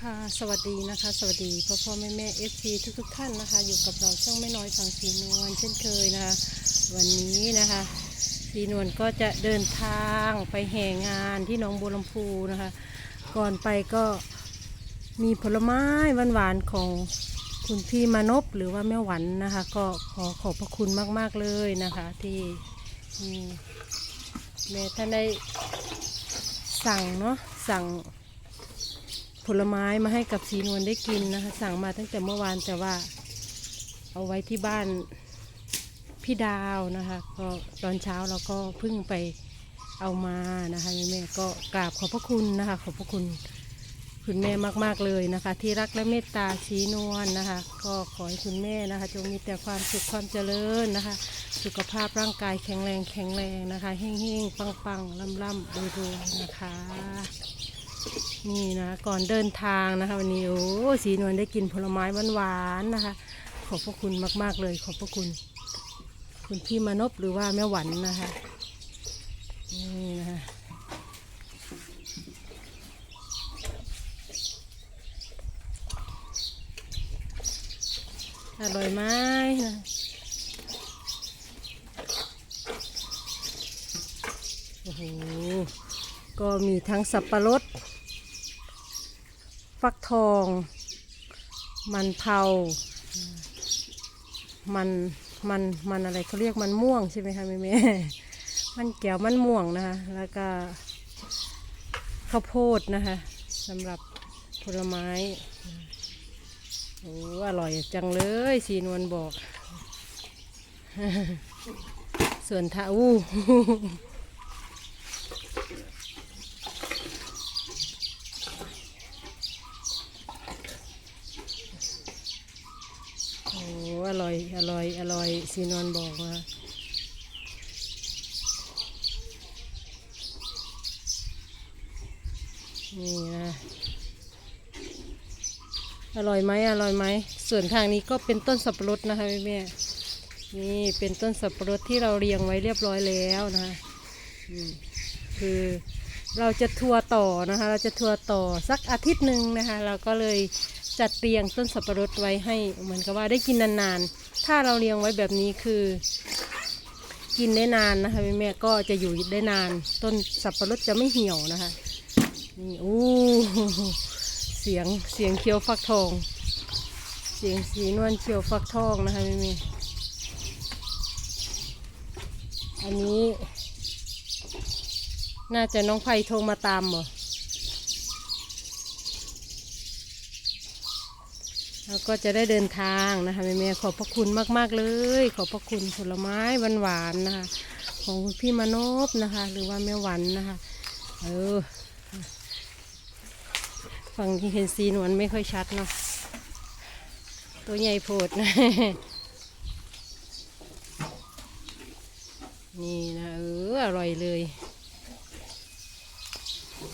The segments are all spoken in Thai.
ค่ะ สวัสดีนะคะ สวัสดีพ่อพ่อแม่แม่เอฟซีทุกทุกท่านนะคะ อยู่กับเราช่องไม่น้อยฝั่งสีนวลเช่นเคยนะคะ วันนี้นะคะสีนวลก็จะเดินทางไปแห่งานที่หนองบัวลำพูนะคะ ก่อนไปก็มีผลไม้หวานๆของคุณพี่มานพหรือว่าแม่หวันนะคะ ก็ขอขอบพระคุณมากๆเลยนะคะ ที่อืมแม่ท่านได้สั่งเนาะสั่ง ผลไม้มาให้กับสีนวลได้กินนะคะ สั่งมาตั้งแต่เมื่อวานแต่ว่า เอาไว้ที่บ้านพี่ดาวนะคะก็ตอนเช้าเราก็เพิ่งไปเอามานะคะแม่ก็กราบขอบพระคุณนะคะ ขอบพระคุณคุณแม่มากๆเลยนะคะ ที่รักและเมตตาสีนวลนะคะ ก็ขอให้คุณแม่นะคะ จงมีแต่ความสุขความเจริญนะคะ สุขภาพร่างกายแข็งแรงแข็งแรงนะคะเฮงๆปังๆล่ำๆรวยๆนะคะ นี่นะก่อนเดินทางนะคะวันนี้โอ้สีนวลได้กินผลไม้หวานๆนะคะ ขอบพระคุณมาก ๆเลย ขอบพระคุณ คุณพี่มานพหรือว่าแม่หวันนะคะนี่นะคะอร่อยไหมนะโอ้โหก็มีทั้งสับปะรด ฟักทอง มันเผามันมันมันอะไรเขาเรียกมันม่วงใช่ไหมคะแม่แม่มันแก้วมันม่วงนะคะ แล้วก็ข้าวโพดนะคะสำหรับผลไม้โอ้อร่อยจังเลยสีนวลบอก ส่วนทาอู้ โอ้อร่อย อร่อย อ สีนอนบอกว่านี่นะอร่อยไหมอร่อยไหมส่วนทางนี้ก็เป็นต้นสับปะรดนะคะแม่แม่นี่เป็นต้นสับปะรดที่เราเรียงไว้เรียบร้อยแล้วนะคะคือเราจะทัวร์ต่อนะคะ เราจะทัวร์ต่อสักอาทิตย์หนึ่งนะคะ เราก็เลยจัดเรียงต้นสับปะรดไว้ให้เหมือนกับว่าได้กินนานๆ ถ้าเราเรียงไว้แบบนี้คือ กินได้นานนะคะแม่แม่ๆก็จะอยู่ได้นาน ต้นสับปะรดจะไม่เหี่ยวนะคะนี่อู้เสียงเสียงเคี้ยวฟักทอง เสียงสีนวลเคี้ยวฟักทองนะคะแม่แม่อันนี้ น่าจะน้องไผ่โทรมาตามเหรอ แล้วก็จะได้เดินทางนะคะแม่แม่ๆขอบพระคุณมากๆเลย ขอบพระคุณผลไม้หวานๆนะคะ ของคุณพี่มานพนะคะ หรือว่าแม่หวันนะคะเออฝั่งที่เห็นสีนวลไม่ค่อยชัดเนาะตัวใหญ่โพดนะนี่นะเอออร่อยเลย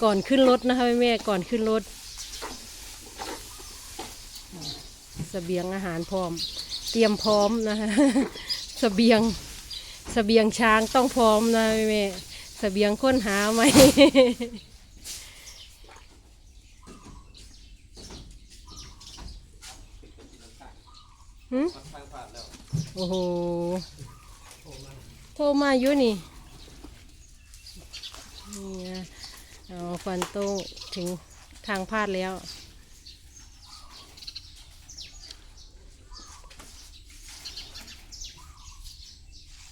ก่อนขึ้นรถนะคะแม่แม่ก่อนขึ้นรถ เสบียงอาหารพร้อม เตรียมพร้อมนะคะเสบียงเสบียงช้างต้องพร้อมนะแม่แม่เสบียงค้นหาไหมหึโอ้โห โทรมาอยู่นี่นี่นะเอาฟันโต้ถึงทางพาดแล้ว นี่นะคะ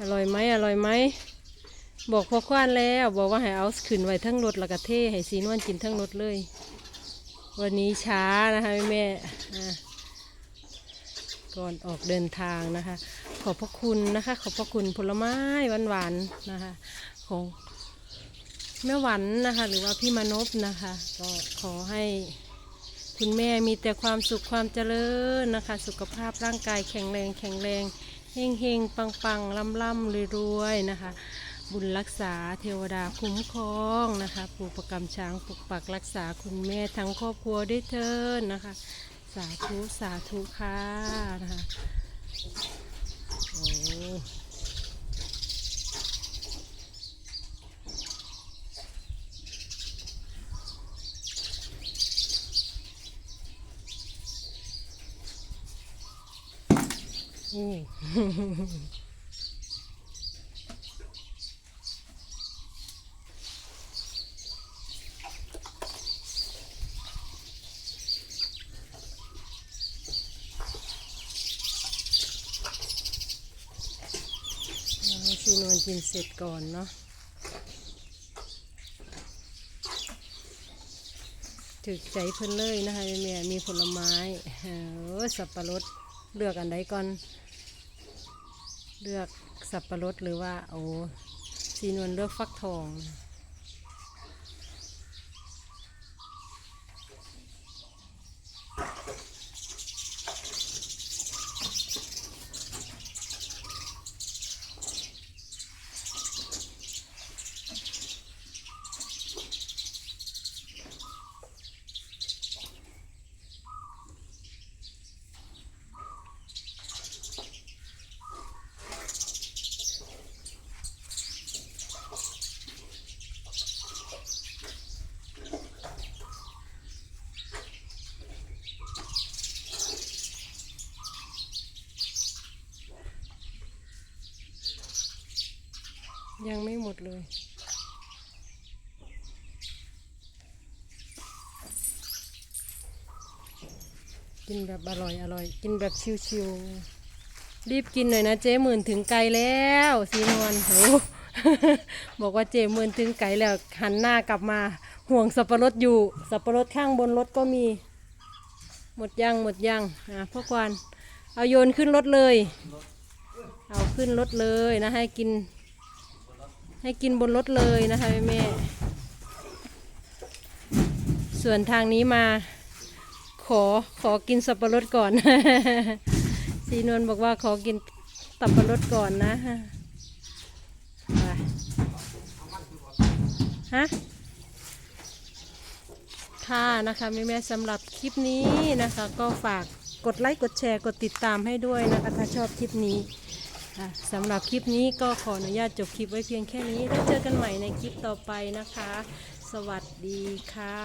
อร่อยไหมอร่อยไหม บอกพ่อควานแล้ว บอกว่าให้เอาขึ้นไว้ทั้งรถแล้วก็เทให้สีนวลกินทั้งรถเลย วันนี้ช้านะคะแม่ก่อนออกเดินทางนะคะ ขอบพระคุณนะคะ ขอบพระคุณผลไม้หวานๆนะคะ ของแม่หวันนะคะ หรือว่าพี่มานพนะคะ ก็ขอให้คุณแม่มีแต่ความสุขความเจริญนะคะ สุขภาพร่างกายแข็งแรงแข็งแรง เฮงเฮงปังปังล่ำล่ำรวยรวยๆนะคะ บุญรักษาเทวดาคุ้มครองนะคะปู่ประกำช้างปกปักรักษาคุณแม่ทั้งครอบครัวด้วยเถินนะคะ สาธุสาธุค่ะนะคะโอ้ อู้เอาให้ซีนวลกินเสร็จก่อนเนาะถึกใจเพิ่นเลยนะคะแม่มีผลไม้เออสับปะรด เลือกอันใดก่อน เลือกสับปะรดหรือว่าโอ้ซีนวลเลือกฟักทอง ยังไม่หมดเลย กินแบบอร่อยอร่อย กินแบบชิวๆรีบกินหน่อยนะเจ๊หมื่นถึงไกลแล้วสีนวลโหบอกว่าเจ๊หมื่นถึงไกลแล้วหันหน้ากลับมาห่วงสับปะรดอยู่ สับปะรดข้างบนรถก็มี หมดยังหมดยังอะพ่อกวานเอาโยนขึ้นรถเลย เอาขึ้นรถเลยนะให้กิน ให้กินบนรถเลยนะคะแม่แม่ส่วนทางนี้มาขอขอกินสับปะรดก่อน สีนวลบอกว่าขอกินสับปะรดก่อนนะฮะค่ะนะคะแม่แม่สำหรับคลิปนี้นะคะ ก็ฝากกดไลค์กดแชร์กดติดตามให้ด้วยนะคะ ถ้าชอบคลิปนี้ สำหรับคลิปนี้ก็ขออนุญาตจบคลิปไว้เพียงแค่นี้แล้วเจอกันใหม่ในคลิปต่อไปนะคะ สวัสดีค่ะ